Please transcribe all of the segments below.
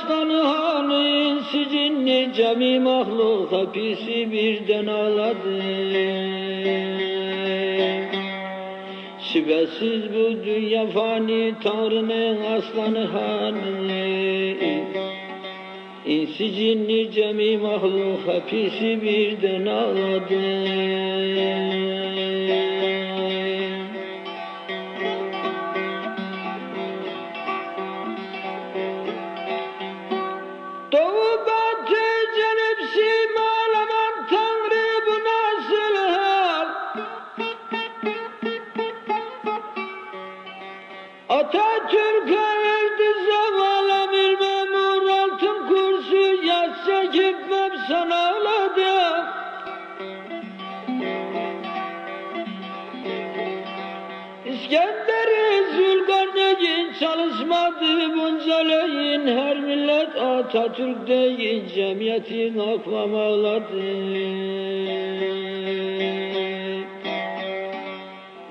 Aslanı hanı Sicinli cemi mahluk hapisi birden ağladı. Şüphesiz bu dünya fani Tanrı'nın aslanı hanı İnsi cinni cemi mahluk hapisi birden ağladı İskender'i Zülkarneyn çalışmadı bunca leyin Her millet Atatürk değil cemiyetin akvam ağladı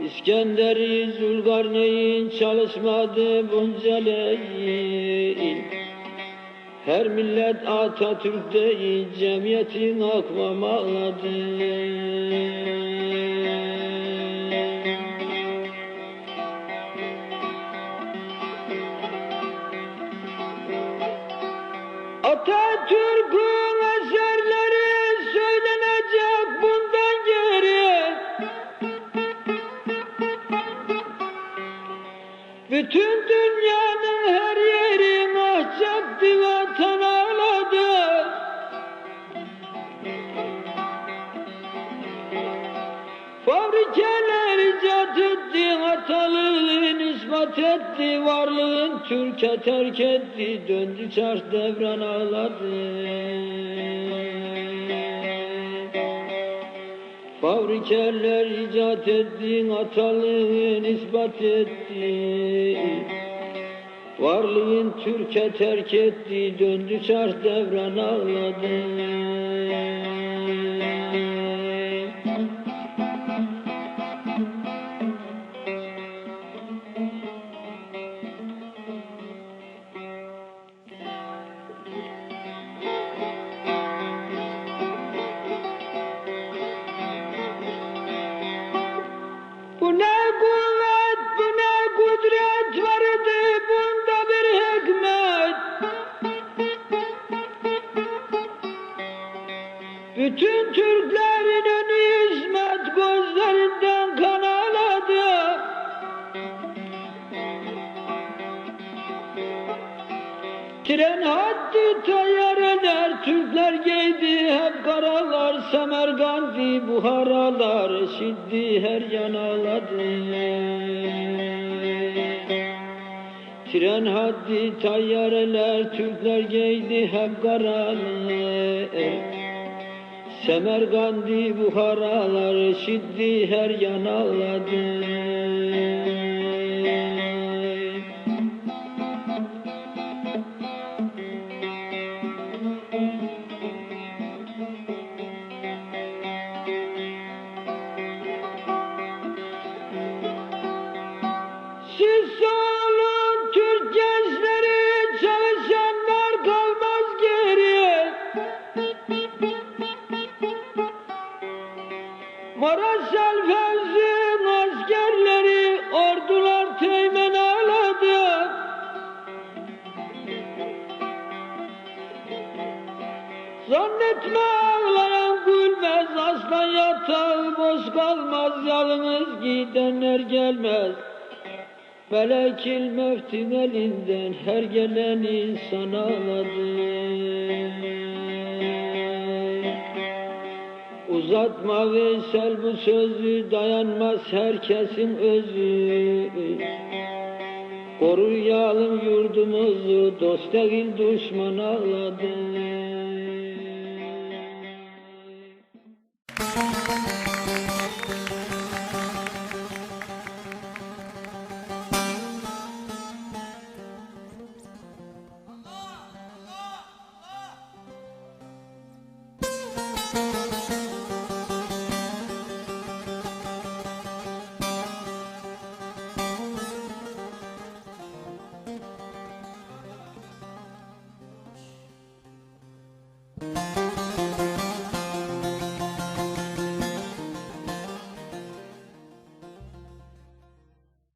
İskender'i Zülkarneyn çalışmadı bunca leyin Her millet Atatürk değil cemiyetin akvam Bütün dünyanın her yeri mahcaktı vatan ağladı Fabrikeler icat etti, hatalığın ispat etti, varlığın Türkiye terk etti, döndü çarş devran ağladı. Fabrikeler icat etti, hatalığın ispat etti, varlığın Türkiye terk etti, döndü çarş devran ağladı. Tren haddi tayyareler, Türkler giydi hep karalar, Semergandi buharalar, şiddi her yan ağladı. Tren haddi tayyareler, Türkler giydi hep karalar, Semergandi buharalar, şiddi her yan Zannetme ağlayan gülmez, aslan yatağı boş kalmaz, yalnız gidenler gelmez. Melekil mevtin elinden her gelen insan ağladı. Uzatma Veysel bu sözü dayanmaz herkesin özü. Koruyalım yurdumuzu dost değil düşman ağladı. Música